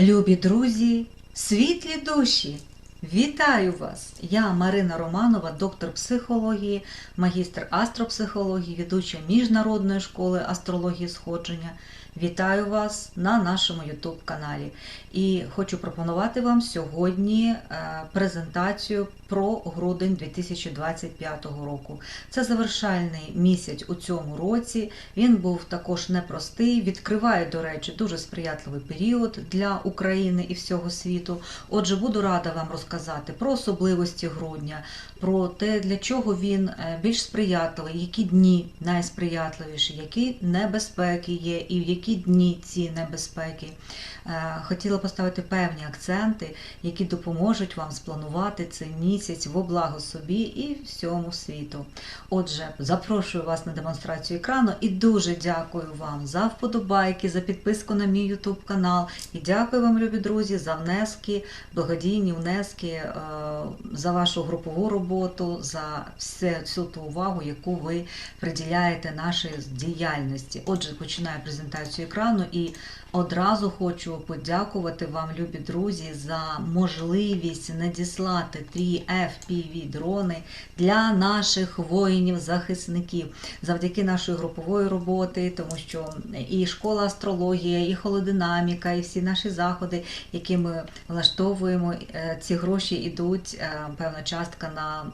Любі друзі, світлі душі! Вітаю вас! Я Марина Романова, доктор психології, магістр астропсихології, ведуча Міжнародної школи астрології сходження. Вітаю вас на нашому YouTube каналі. І хочу пропонувати вам сьогодні е, презентацію про грудень 2025 року. Це завершальний місяць у цьому році. Він був також непростий, відкриває, до речі, дуже сприятливий період для України і всього світу. Отже, буду рада вам розказати про особливості грудня, про те, для чого він е, більш сприятливий, які дні найсприятливіші, які небезпеки є, і в які дні ці небезпеки. Е, Хотіла поставити певні акценти, які допоможуть вам спланувати цей місяць во благо собі і всьому світу. Отже, запрошую вас на демонстрацію екрану і дуже дякую вам за вподобайки, за підписку на мій YouTube канал. І дякую вам, любі друзі, за внески, благодійні внески, е, за вашу групову роботу, за всю ту увагу, яку ви приділяєте нашій діяльності. Отже, починаю презентацію екрану і одразу хочу подякувати вам, любі друзі, за можливість надіслати ті FPV дрони для наших воїнів-захисників завдяки нашої групової роботи, тому що і школа астрологія, і холодинаміка, і всі наші заходи, які ми влаштовуємо, е, ці гроші йдуть е, певна частка на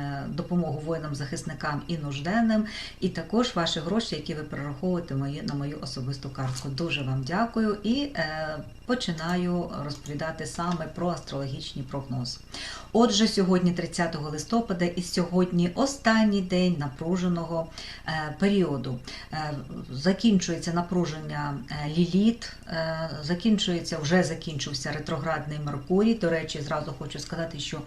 е, допомогу воїнам-захисникам і нужденним, і також ваші гроші, які ви перераховуєте на мою особисту картку. Дуже вам дякую і е, починаю розповідати саме про астрологічні прогнози. Отже, сьогодні 30 листопада, і сьогодні останній день напруженого е, періоду. Е, закінчується напруження ліліт, закінчується, вже закінчився ретроградний Меркурій. До речі, зразу хочу сказати, що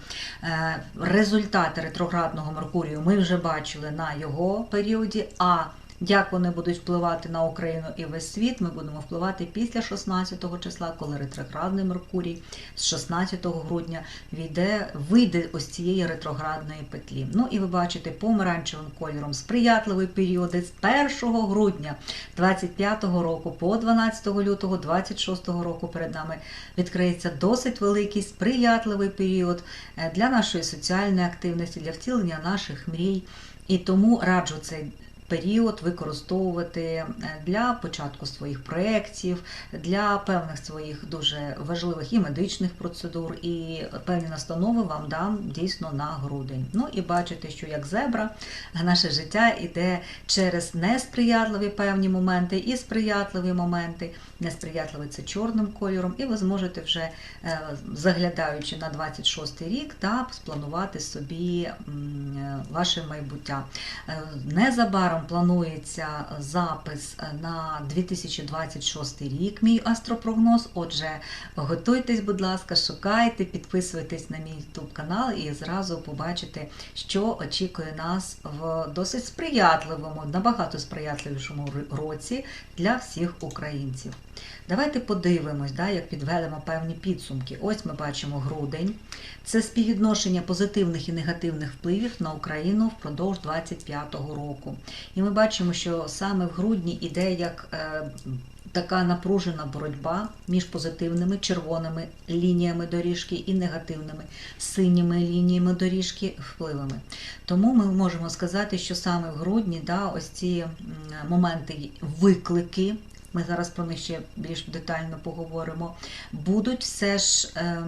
результати ретроградного Меркурію ми вже бачили на його періоді. а як вони будуть впливати на Україну і весь світ, ми будемо впливати після 16 числа, коли ретроградний Меркурій з 16 грудня війде, вийде ось цієї ретроградної петлі. Ну і ви бачите помаранчевим кольором сприятливий період з 1 грудня 25 року по 12 лютого 26 року перед нами відкриється досить великий сприятливий період е, для нашої соціальної активності, для втілення наших мрій. І тому раджу цей період використовувати е, для початку своїх проєктів, для певних своїх дуже важливих і медичних процедур, і певні настанови вам дам дійсно на грудень. Ну і бачите, що як зебра, наше життя йде через несприятливі певні моменти і сприятливі моменти. Несприятливий це чорним кольором, і ви зможете вже е, заглядаючи на 26 рік та спланувати собі е, ваше майбуття. Е, Незабаром планується запис на 2026 рік, мій астропрогноз. Отже, готуйтесь, будь ласка, шукайте, підписуйтесь на мій YouTube канал і зразу побачите, що очікує нас в досить сприятливому, набагато сприятливішому році для всіх українців. Давайте подивимось, да, як підведемо певні підсумки. Ось ми бачимо грудень. Це співвідношення позитивних і негативних впливів на Україну впродовж 25-го року. І ми бачимо, що саме в грудні іде як е, така напружена боротьба між позитивними червоними лініями доріжки і негативними синіми лініями доріжки впливами. Тому ми можемо сказати, що саме в грудні да, ось ці моменти виклики. Ми зараз про них ще більш детально поговоримо. Будуть все ж е,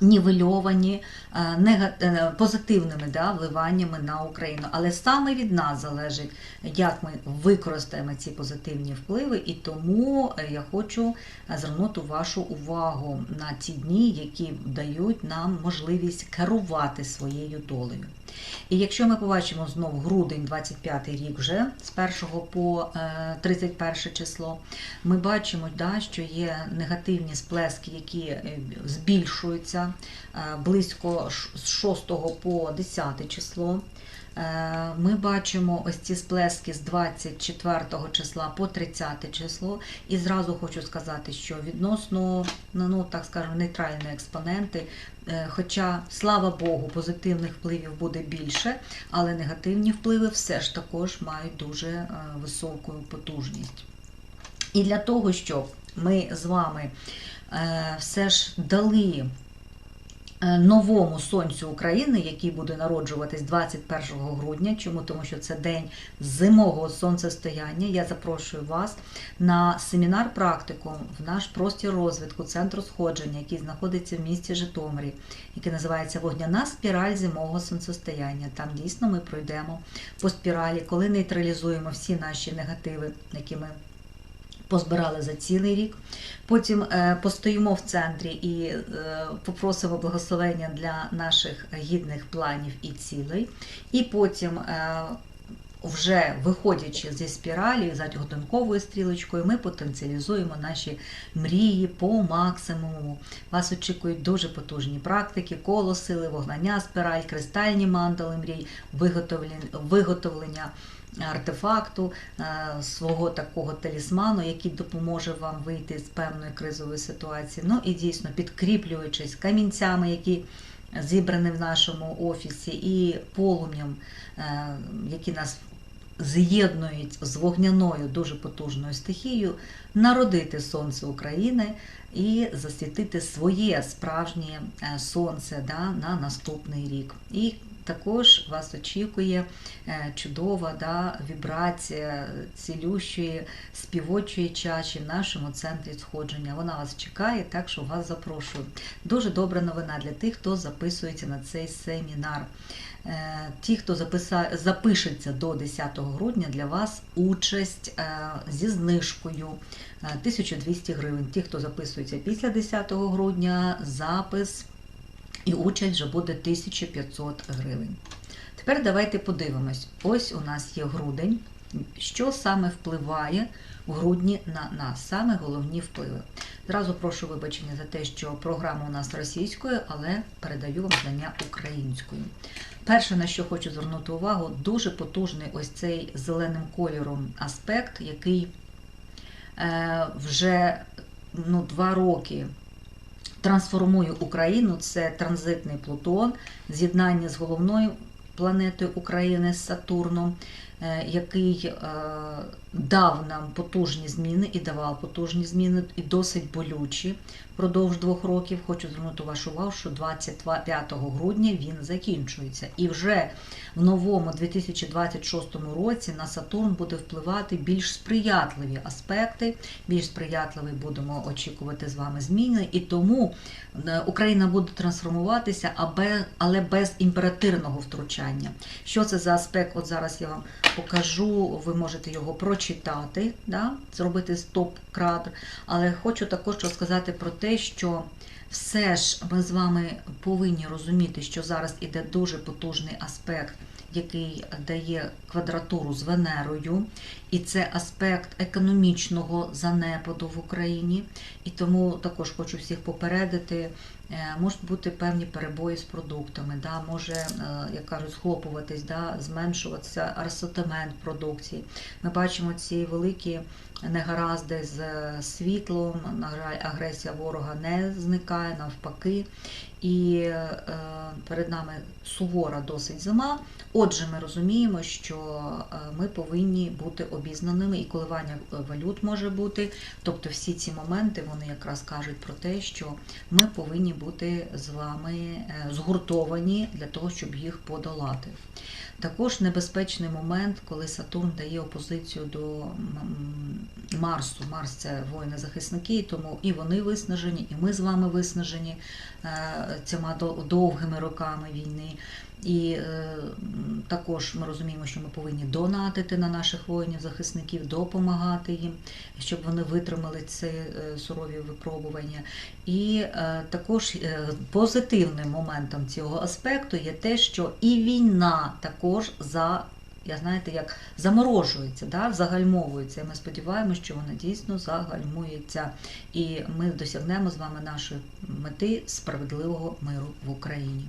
нівельовані е, е, позитивними да, вливаннями на Україну. Але саме від нас залежить, як ми використаємо ці позитивні впливи, і тому е, я хочу звернути вашу увагу на ті дні, які дають нам можливість керувати своєю долею. І якщо ми побачимо знову грудень 25 рік вже з 1 по е, 31 число, ми бачимо, да, що є негативні сплески, які е, збільшуються е, близько з 6 по 10 число. Е, Ми бачимо ось ці сплески з 24 числа по 30 число. І зразу хочу сказати, що відносно, ну, ну так скажемо, нейтральні експоненти, е, хоча, слава Богу, позитивних впливів буде більше, але негативні впливи все ж також мають дуже е, високу потужність. І для того, щоб ми з вами все ж дали новому сонцю України, який буде народжуватись 21 грудня. Чому? Тому що це день зимового сонцестояння. Я запрошую вас на семінар практикум в наш простір розвитку центру сходження, який знаходиться в місті Житомирі, який називається Вогняна спіраль зимового сонцестояння. Там дійсно ми пройдемо по спіралі, коли нейтралізуємо всі наші негативи, які ми позбирали за цілий рік. Потім е, постоїмо в центрі і е, попросимо благословення для наших гідних планів і цілей. І потім, е, вже виходячи зі спіралі за годинковою стрілочкою, ми потенціалізуємо наші мрії по максимуму. Вас очікують дуже потужні практики, коло сили, вогнання спіраль, кристальні мандали мрій, виготовлення артефакту, е, свого такого талісману, який допоможе вам вийти з певної кризової ситуації. Ну і дійсно підкріплюючись камінцями, які зібрані в нашому офісі, і полум'ям, е, які нас з'єднують з вогняною дуже потужною стихією, народити сонце України і засвітити своє справжнє е, сонце да, на наступний рік. І також вас очікує е, чудова да, вібрація цілющої співочої чаші в нашому центрі сходження. Вона вас чекає, так що вас запрошую. Дуже добра новина для тих, хто записується на цей семінар. Е, Ті, хто записа... запишеться до 10 грудня, для вас участь е, зі знижкою е, 1200 гривень. Ті, хто записується після 10 грудня, запис і участь вже буде 1500 гривень. Тепер давайте подивимось. Ось у нас є грудень. Що саме впливає в грудні на нас? Саме головні впливи. Зразу прошу вибачення за те, що програма у нас російською, але передаю вам знання українською. Перше, на що хочу звернути увагу, дуже потужний ось цей зеленим кольором аспект, який е, вже ну, два роки трансформує Україну. Це транзитний Плутон, з'єднання з головною планетою України з Сатурном, який е, дав нам потужні зміни і давав потужні зміни, і досить болючі впродовж двох років. Хочу звернути вашу увагу, що 25 грудня він закінчується. І вже в новому 2026 році на Сатурн буде впливати більш сприятливі аспекти, більш сприятливі будемо очікувати з вами зміни. І тому е, Україна буде трансформуватися, але без імперативного втручання. Що це за аспект? От зараз я вам покажу, ви можете його прочитати, да? зробити стоп-кадр. Але хочу також розказати про те, що все ж ми з вами повинні розуміти, що зараз іде дуже потужний аспект, який дає квадратуру з Венерою, і це аспект економічного занепаду в Україні. І тому також хочу всіх попередити. е, Можуть бути певні перебої з продуктами, да, може, е, як кажуть, схлопуватись, да, зменшуватися асортимент продукції. Ми бачимо ці великі негаразди з світлом, на жаль, агресія ворога не зникає, навпаки. І е, перед нами сувора досить зима. Отже, ми розуміємо, що е, ми повинні бути обізнаними, і коливання е, валют може бути. Тобто всі ці моменти вони якраз кажуть про те, що ми повинні бути з вами згуртовані для того, щоб їх подолати. Також небезпечний момент, коли Сатурн дає опозицію до Марсу. Марс це воїни-захисники, тому і вони виснажені, і ми з вами виснажені е, цими довгими роками війни. І е, також ми розуміємо, що ми повинні донатити на наших воїнів-захисників, допомагати їм, щоб вони витримали ці е, сурові випробування. І е, також е, позитивним моментом цього аспекту є те, що і війна також за. Я знаєте, як заморожується, да, загальмовується. І ми сподіваємося, що вона дійсно загальмується, і ми досягнемо з вами нашої мети справедливого миру в Україні.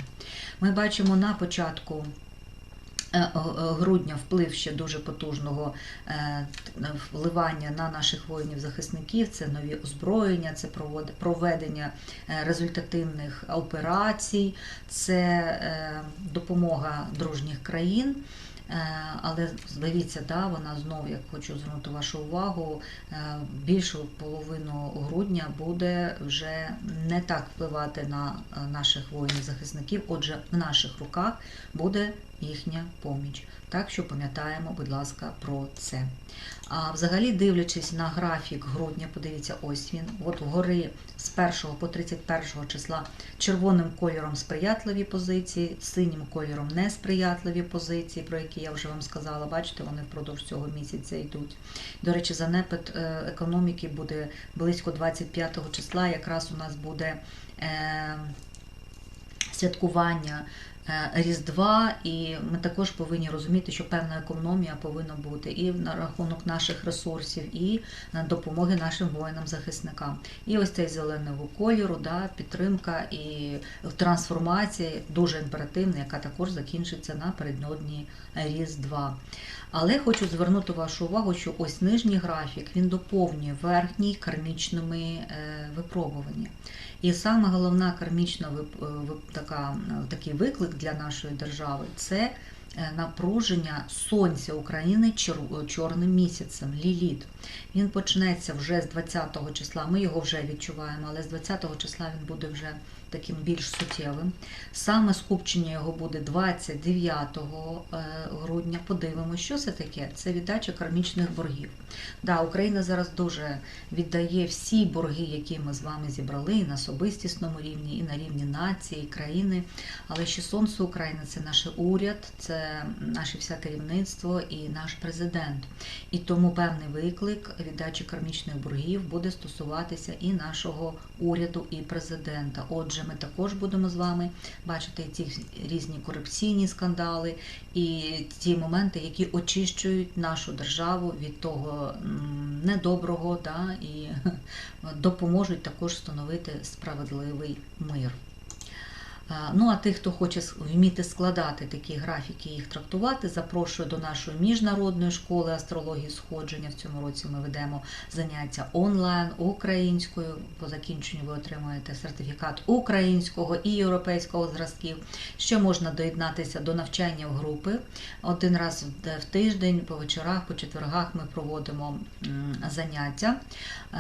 Ми бачимо на початку е, е, грудня вплив ще дуже потужного е, вливання на наших воїнів-захисників. Це нові озброєння, це проведення результативних операцій, це допомога дружніх країн. Е, Але дивіться, да, вона знов, як хочу звернути вашу увагу, е, більшу половину грудня буде вже не так впливати на е, наших воїнів-захисників. Отже, в наших руках буде їхня поміч. Так що пам'ятаємо, будь ласка, про це. А взагалі, дивлячись на графік грудня, подивіться, ось він. От вгори з 1 по 31 числа червоним кольором сприятливі позиції, синім кольором несприятливі позиції, про які я вже вам сказала. Бачите, вони впродовж цього місяця йдуть. До речі, занепад е, економіки буде близько 25 числа. Якраз у нас буде е, святкування Різдва, і ми також повинні розуміти, що певна економія повинна бути і на рахунок наших ресурсів, і на допомоги нашим воїнам-захисникам. І ось цей зеленого кольору, да, підтримка і трансформація дуже імперативна, яка також закінчиться напередодні Різдва. Але хочу звернути вашу увагу, що ось нижній графік він доповнює верхній кармічними е, випробування. І саме головна кармічна е, така, е, такий виклик для нашої держави це е, напруження сонця України чор- чорним місяцем, ліліт. Він почнеться вже з 20 числа. Ми його вже відчуваємо, але з 20 числа він буде вже таким більш суттєвим. Саме скупчення його буде 29 е, грудня. Подивимося, що це таке. Це віддача кармічних боргів. Да, Україна зараз дуже віддає всі борги, які ми з вами зібрали, і на особистісному рівні, і на рівні нації, країни. Але ще сонце України це наш уряд, це наше все керівництво і наш президент. І тому певний виклик віддачі кармічних боргів буде стосуватися і нашого уряду, і президента. Отже, ми також будемо з вами бачити ці різні корупційні скандали і ті моменти, які очищують нашу державу від того недоброго, да, і допоможуть також встановити справедливий мир. Ну, а тих, хто хоче вміти складати такі графіки і їх трактувати, запрошую до нашої міжнародної школи астрології сходження. В цьому році ми ведемо заняття онлайн українською. По закінченню ви отримаєте сертифікат українського і європейського зразків. Ще можна доєднатися до навчання в групи. Один раз в- в тиждень, по вечорах, по четвергах ми проводимо заняття. Е,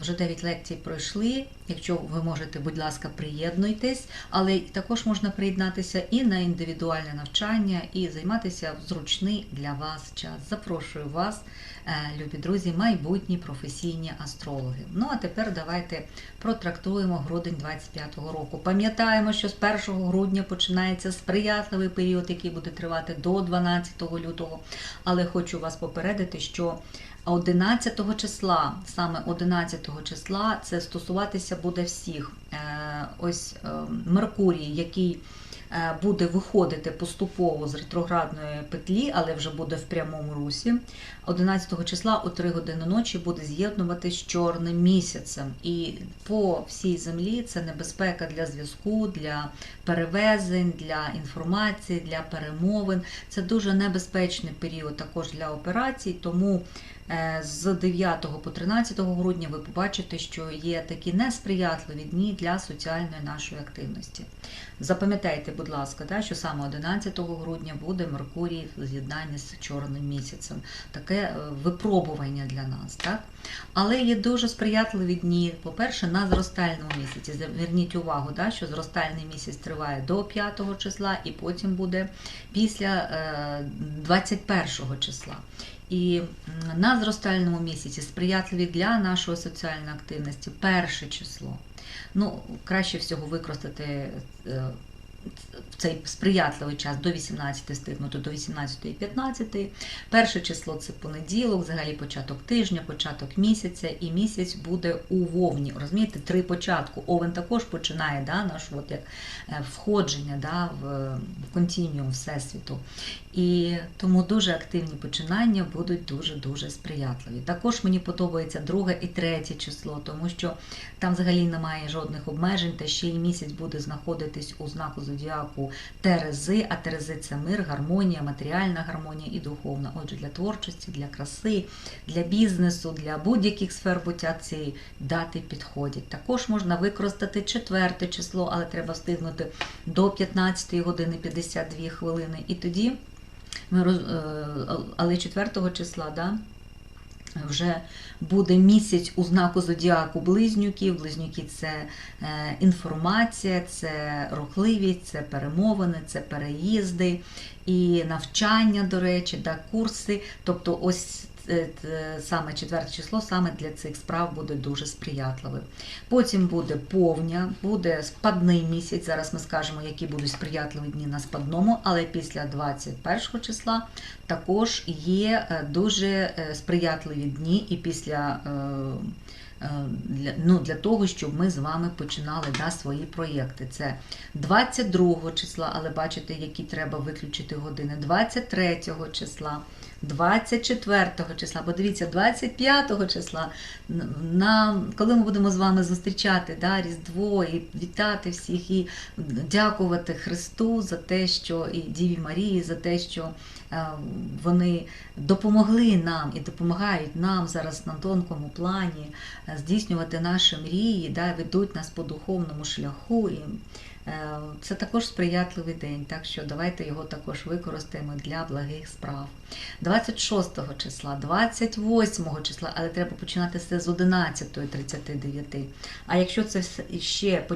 Вже 9 лекцій пройшли. Якщо ви можете, будь ласка, приєднуйтесь, але також можна приєднатися і на індивідуальне навчання, і займатися в зручний для вас час. Запрошую вас, е, любі друзі, майбутні професійні астрологи. Ну а тепер давайте протрактуємо грудень 25-го року. Пам'ятаємо, що з 1 грудня починається сприятливий період, який буде тривати до 12 лютого. Але хочу вас попередити, що 11 числа, саме 11 числа, це стосуватися буде всіх. Е, Ось е, Меркурій, який е, буде виходити поступово з ретроградної петлі, але вже буде в прямому русі. 11 числа о 3 години ночі буде з'єднуватись з чорним місяцем. І по всій землі це небезпека для зв'язку, для перевезень, для інформації, для перемовин. Це дуже небезпечний період також для операцій, тому з 9 по 13 грудня ви побачите, що є такі несприятливі дні для соціальної нашої активності. Запам'ятайте, будь ласка, да, що саме 11 грудня буде Меркурій в з'єднанні з чорним місяцем. Таке е, випробування для нас. Так? Але є дуже сприятливі дні. По-перше, на зростальному місяці. Зверніть увагу, да, що зростальний місяць триває до 5 числа і потім буде після е, 21 числа. І на зростальному місяці сприятливі для нашої соціальної активності перше число. Ну, краще всього використати е, цей сприятливий час до 18 встигнути до 18-15. Перше число це понеділок, взагалі початок тижня, початок місяця, і місяць буде у вовні. Розумієте, три початку. Овен також починає да, наш от як е, входження да, в, в континіум Всесвіту. І тому дуже активні починання будуть дуже-дуже сприятливі. Також мені подобається друге і третє число, тому що там взагалі немає жодних обмежень, та ще й місяць буде знаходитись у знаку зодіаку Терези, а Терези це мир, гармонія, матеріальна гармонія і духовна. Отже, для творчості, для краси, для бізнесу, для будь-яких сфер буття ці дати підходять. Також можна використати четверте число, але треба встигнути до 15 години 52 хвилини. І тоді Ми роз... е, Але 4 числа, да, вже буде місяць у знаку зодіаку близнюків. Близнюки це е, інформація, це рухливість, це перемовини, це переїзди і навчання, до речі, да, курси. Тобто, ось саме четверте число саме для цих справ буде дуже сприятливим. Потім буде повня, буде спадний місяць. Зараз ми скажемо, які будуть сприятливі дні на спадному, але після 21 числа також є е, дуже е, сприятливі дні і після. е, е, Для, ну, для того, щоб ми з вами починали да, свої проєкти. Це 22 числа, але бачите, які треба виключити години, 23 числа, 24 числа, бо дивіться, 25 числа, на, коли ми будемо з вами зустрічати да, Різдво і вітати всіх, і дякувати Христу за те, що і Діві Марії, за те, що е, вони допомогли нам і допомагають нам зараз на тонкому плані е, здійснювати наші мрії, да, ведуть нас по духовному шляху. І е, це також сприятливий день, так що давайте його також використаємо для благих справ. 26 числа, 28 числа, але треба починати все з 11.39. А якщо це ще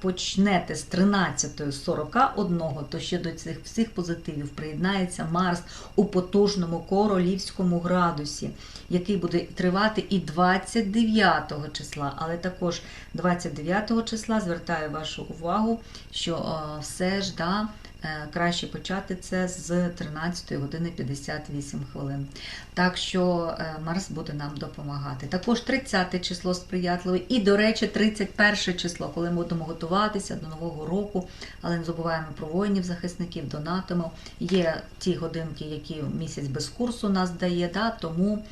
почнете з 13.41, то ще до цих всіх позитивів приєднається Марс у потужному королівському градусі, який буде тривати і 29 числа. Але також 29 числа звертаю вашу увагу, що е, все ж да, краще почати це з 13 години 58 хвилин. Так що е, Марс буде нам допомагати. Також 30 число сприятливе, і, до речі, 31 число, коли ми будемо готуватися до Нового року, але не забуваємо про воїнів-захисників, донатимо. Є ті годинки, які місяць без курсу нас дає, да, тому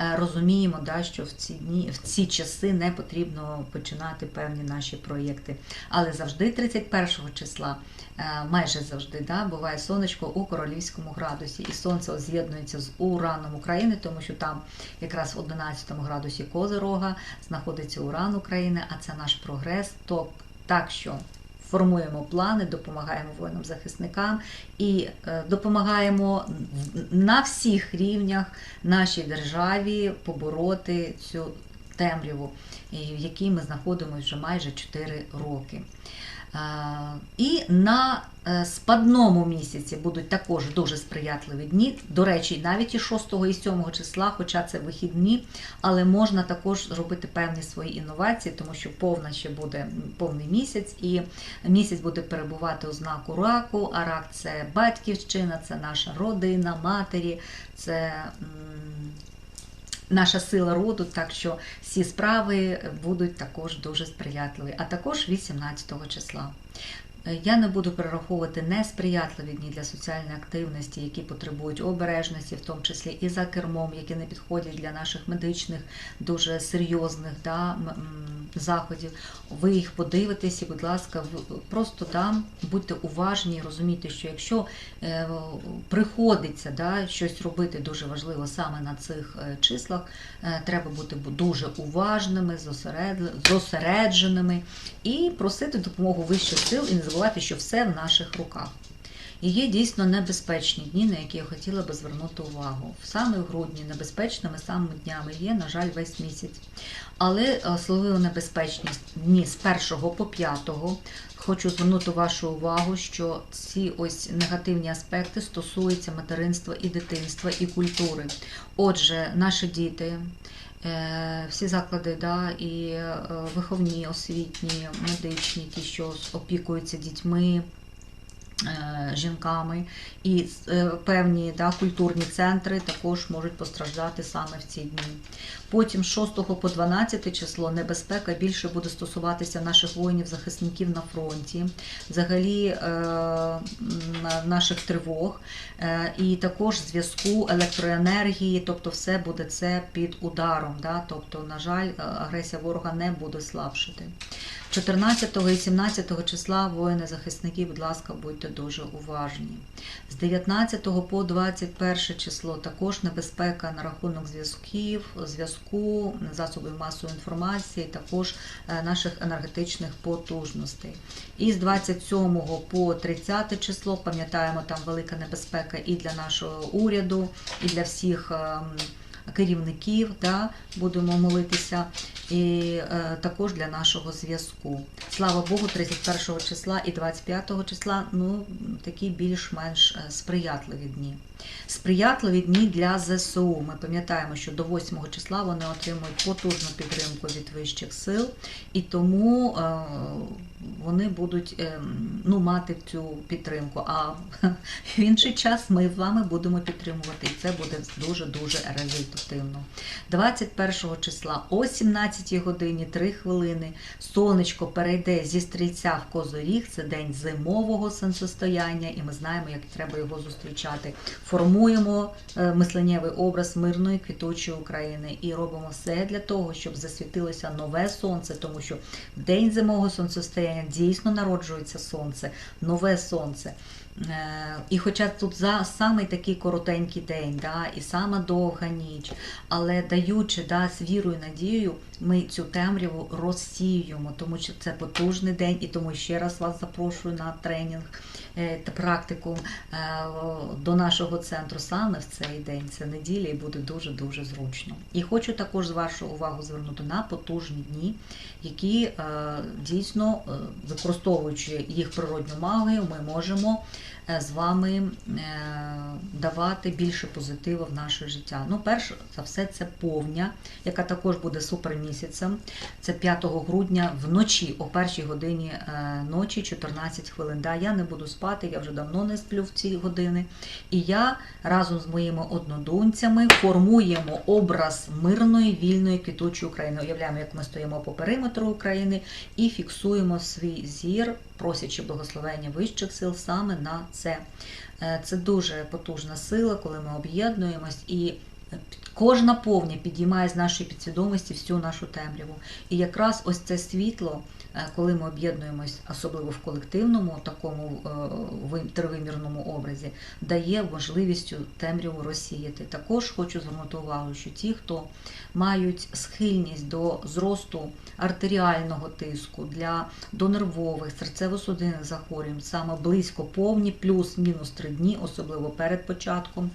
е, розуміємо, да, що в ці дні, в ці часи не потрібно починати певні наші проєкти. Але завжди 31 числа, е, майже завжди, да, буває сонечко у королівському градусі, і сонце з'єднується з ураном України, тому що там якраз в 11 градусі Козирога знаходиться уран України, а це наш прогрес. То так що формуємо плани, допомагаємо воїнам-захисникам і е, допомагаємо на всіх рівнях нашій державі побороти цю темряву, в якій ми знаходимося вже майже 4 роки. І на е, спадному місяці будуть також дуже сприятливі дні. До речі, навіть і 6 і 7 числа, хоча це вихідні, але можна також зробити певні свої інновації, тому що повна ще буде повний місяць, і місяць буде перебувати у знаку раку. А рак це батьківщина, це наша родина, матері, це. Наша сила роду, так що всі справи будуть також дуже сприятливі, а також 18 числа. Я не буду перераховувати несприятливі дні для соціальної активності, які потребують обережності, в тому числі і за кермом, які не підходять для наших медичних, дуже серйозних да, заходів. Ви їх подивитесь і, будь ласка, просто да, будьте уважні, розумійте, що якщо е, приходиться да, щось робити дуже важливо саме на цих е, числах, е, треба бути дуже уважними, зосеред- зосередженими і просити допомогу вищих сил і не забувати, що все в наших руках. І є дійсно небезпечні дні, на які я хотіла би звернути увагу. Саме в грудні небезпечними самими днями є, на жаль, весь місяць. Але особливо небезпечні дні з 1 по 5 хочу звернути вашу увагу, що ці ось негативні аспекти стосуються материнства і дитинства і культури. Отже, наші діти. е, Всі заклади, да, і е, виховні, освітні, медичні, ті, що опікуються дітьми, е, жінками, і е, певні да, культурні центри також можуть постраждати саме в ці дні. Потім з 6 по 12 число небезпека більше буде стосуватися наших воїнів-захисників на фронті, взагалі е, наших тривог, е, і також зв'язку електроенергії, тобто все буде це під ударом. Да? Тобто, на жаль, е, агресія ворога не буде слабшити. 14 і 17 числа воїни-захисники, будь ласка, будьте дуже уважні. З 19 по 21 число також небезпека на рахунок зв'язків, зв'язку, засобів масової інформації, також е, наших енергетичних потужностей. І з 27 по 30 число пам'ятаємо, там велика небезпека і для нашого уряду, і для всіх. Керівників, да, будемо молитися, і е, також для нашого зв'язку. Слава Богу, 31 числа і 25 числа ну, такі більш-менш е, сприятливі дні. Сприятливі дні для ЗСУ. Ми пам'ятаємо, що до 8 числа вони отримують потужну підтримку від вищих сил, і тому е, вони будуть е, ну, мати цю підтримку. А в інший час ми з вами будемо підтримувати, і це буде дуже-дуже результативно. 21 числа о 17 годині 3 хвилини сонечко перейде зі стрільця в козоріг. Це день зимового сонцестояння, і ми знаємо, як треба його зустрічати. Формуємо е, мисленнєвий образ мирної квітучої України і робимо все для того, щоб засвітилося нове сонце, тому що день зимового сонцестояння дійсно народжується сонце, нове сонце. Е, І хоча тут за самий такий коротенький день, да, і сама довга ніч, але даючи да, з вірою надією, ми цю темряву розсіюємо, тому що це потужний день, і тому ще раз вас запрошую на тренінг та практику е, до нашого центру саме в цей день. Це неділя і буде дуже дуже зручно. І хочу також з вашу увагу звернути на потужні дні, які е, дійсно е, використовуючи їх природню магію, ми можемо е, з вами е, давати більше позитиву в наше життя. Ну, перш за все, це повня, яка також буде супермісяцем. Це 5 грудня вночі, о першій годині е, ночі, 14 хвилин. Да, я не буду спати, я вже давно не сплю в ці години. І я разом з моїми однодумцями формуємо образ мирної, вільної, квітучої України. Уявляємо, як ми стоїмо по периметру України і фіксуємо свій зір, просячи благословення вищих сил саме на це. Е, Це дуже потужна сила, коли ми об'єднуємось і. Кожна повня підіймає з нашої підсвідомості всю нашу темряву. І якраз ось це світло, коли ми об'єднуємось, особливо в колективному такому е, тривимірному образі, дає можливість темряву розсіяти. Також хочу звернути увагу, що ті, хто мають схильність до зросту артеріального тиску, для до нервових, серцево-судинних захворювань, саме близько повні, плюс-мінус три дні, особливо перед початком.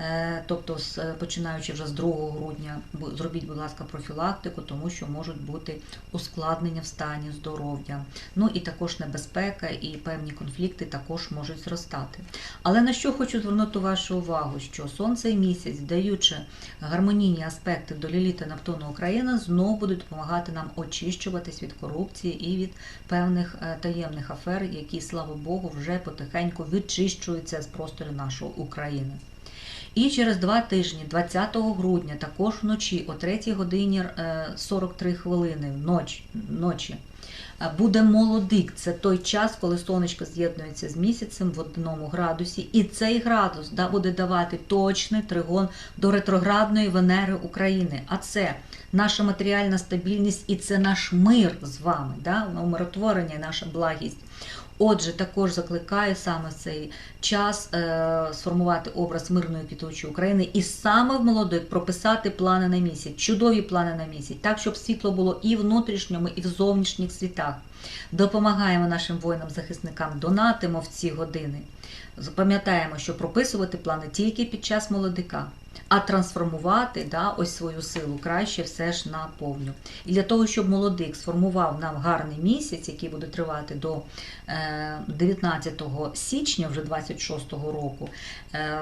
Е, Тобто, починаючи вже з 2 грудня, зробіть, будь ласка, профілактику, тому що можуть бути ускладнення в стані здоров'я. Ну і також небезпека і певні конфлікти також можуть зростати. Але на що хочу звернути вашу увагу, що сонце і місяць, даючи гармонійні аспекти до Ліліта Нептуну України, знову будуть допомагати нам очищуватись від корупції і від певних е, таємних афер, які, слава Богу, вже потихеньку відчищуються з простору нашої України. І через два тижні, 20 грудня, також вночі о 3 годині е, 43 хвилини ноч, ночі, е, буде молодик. Це той час, коли сонечко з'єднується з місяцем в одному градусі, і цей градус буде давати точний тригон до ретроградної Венери України. А це наша матеріальна стабільність і це наш мир з вами, да, умиротворення, наша благість. Отже, також закликаю саме в цей час е, сформувати образ мирної квітучої України і саме в молодих прописати плани на місяць, чудові плани на місяць, так, щоб світло було і в внутрішньому, і в зовнішніх світах. Допомагаємо нашим воїнам-захисникам, донатимо в ці години. Пам'ятаємо, що прописувати плани тільки під час молодика, а трансформувати да, ось свою силу краще все ж на повню. І для того, щоб молодик сформував нам гарний місяць, який буде тривати до е, 19 січня, вже 26-го року, е,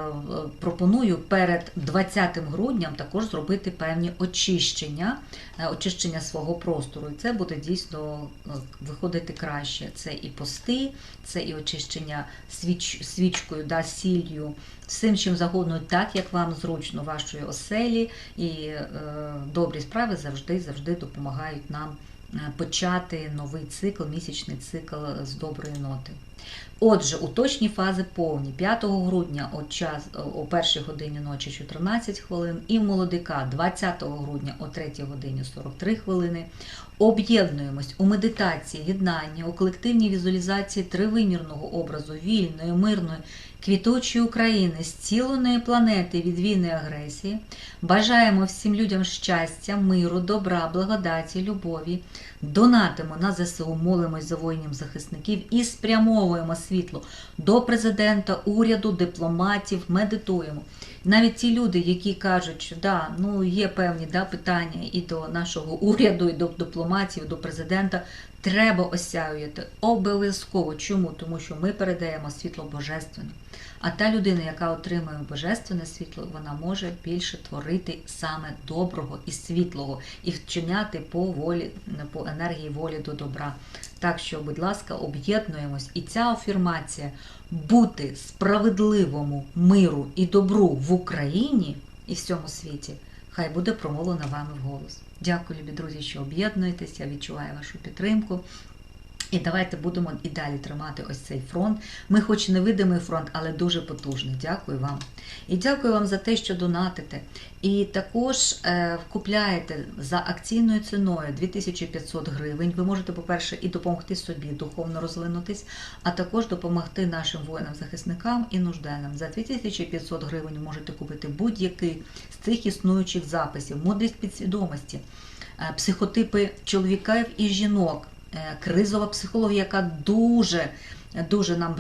пропоную перед 20 грудням також зробити певні очищення, е, очищення свого простору. І це буде дійсно е, виходити краще. Це і пости, це і очищення свіч, свічкою, да, сіллю, всім чим загодно, так як вам зручно вашої оселі, і е, добрі справи завжди завжди допомагають нам е, почати новий цикл, місячний цикл з доброї ноти. Отже, уточні фази повні 5 грудня о, час, о першій годині ночі 14 хвилин, і молодика 20 грудня о 3 годині 43 хвилини. Об'єднуємось у медитації, єднанні, у колективній візуалізації тривимірного образу вільної, мирної, квітучої України, зціленої планети від війни агресії. Бажаємо всім людям щастя, миру, добра, благодаті, любові. Донатимо на ЗСУ, молимось за воїнів захисників і спрямовуємо світло до президента, уряду, дипломатів, медитуємо. Навіть ті люди, які кажуть, що да, ну є певні да, питання і до нашого уряду, і до дипломатів, до президента, треба осяювати обов'язково. Чому? Тому що ми передаємо світло божественне. А та людина, яка отримує божественне світло, вона може більше творити саме доброго і світлого і вчиняти по волі, по енергії волі до добра. Так що, будь ласка, об'єднуємось, і ця афірмація бути справедливому миру і добру в Україні і всьому світі. Хай буде промовлена вами вголос. Дякую, любі друзі, що об'єднуєтеся, відчуваю вашу підтримку. І давайте будемо і далі тримати ось цей фронт. Ми, хоч невидимий фронт, але дуже потужний. Дякую вам. І дякую вам за те, що донатите. І також е, купляєте за акційною ціною 2500 гривень. Ви можете, по-перше, і допомогти собі духовно розвинутись, а також допомогти нашим воїнам-захисникам і нужденним. За 2500 гривень можете купити будь-який з цих існуючих записів, мудрість підсвідомості, е, психотипи чоловіків і жінок. Е, кризова психологія, яка дуже дуже нам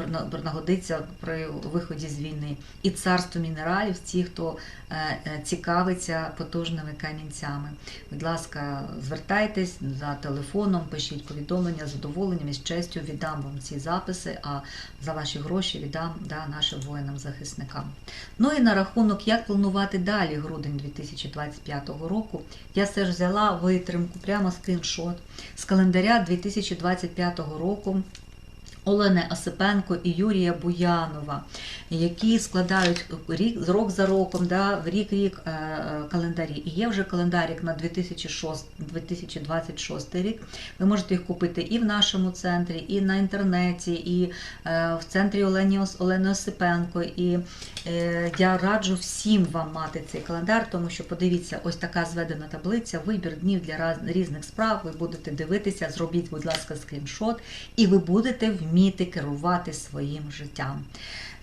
нагодиться при виході з війни, і царство мінералів, ті, хто е, е, цікавиться потужними камінцями. Будь ласка, звертайтесь за телефоном, пишіть повідомлення з задоволенням і з честю віддам вам ці записи, а за ваші гроші віддам да, нашим воїнам-захисникам. Ну і на рахунок, як планувати далі грудень 2025 року, я все ж взяла витримку, прямо скріншот з календаря 2025 року. Олени Осипенко і Юрія Буянова, які складають рік рок за роком, да, в рік-рік е, е, календарі. І є вже календарик на 2006, 2026 рік. Ви можете їх купити і в нашому центрі, і на інтернеті, і е, в центрі Олені, Олени Осипенко. І я раджу всім вам мати цей календар, тому що подивіться, ось така зведена таблиця, вибір днів для різних справ. Ви будете дивитися, зробіть, будь ласка, скріншот, і ви будете вміти вміти керувати своїм життям,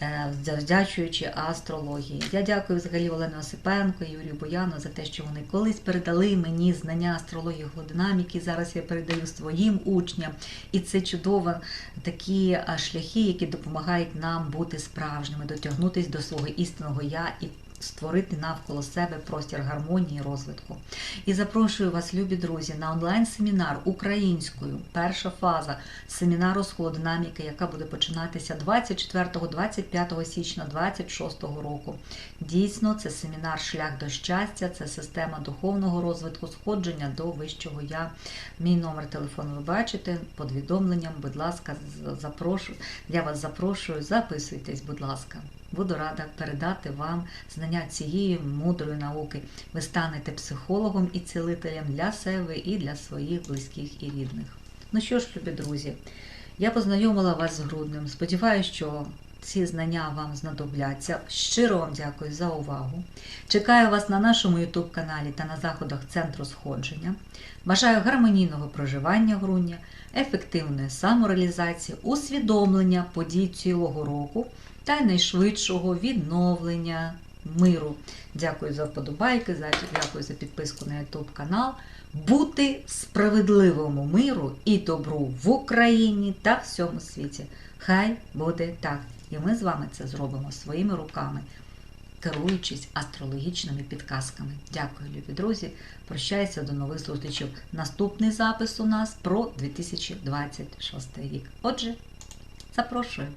е, завдячуючи астрології. Я дякую взагалі Олену Осипенко і Юрію Бояну за те, що вони колись передали мені знання астрології голодинаміки. Зараз я передаю своїм учням. І це чудово такі шляхи, які допомагають нам бути справжніми, дотягнутися до свого істинного я і створити навколо себе простір гармонії і розвитку. І запрошую вас, любі друзі, на онлайн-семінар українською. Перша фаза семінару з холодинаміки, яка буде починатися 24-25 січня 2026 року. Дійсно, це семінар Шлях до щастя, це система духовного розвитку, сходження до вищого я. Мій номер телефону ви бачите, повідомленням, будь ласка, запрошую. Я вас запрошую, записуйтесь, будь ласка. Буду рада передати вам знання цієї мудрої науки. Ви станете психологом і цілителем для себе і для своїх близьких і рідних. Ну що ж, любі друзі, я познайомила вас з грудним. Сподіваюся, що ці знання вам знадобляться. Щиро вам дякую за увагу. Чекаю вас на нашому YouTube каналі та на заходах Центру сходження. Бажаю гармонійного проживання грудня, ефективної самореалізації, усвідомлення подій цілого року та найшвидшого відновлення миру. Дякую за вподобайки, дякую за підписку на YouTube канал. Бути справедливому миру і добру в Україні та всьому світі. Хай буде так. І ми з вами це зробимо своїми руками, керуючись астрологічними підказками. Дякую, любі друзі. Прощаюся до нових зустрічей. Наступний запис у нас про 2026 рік. Отже, запрошую.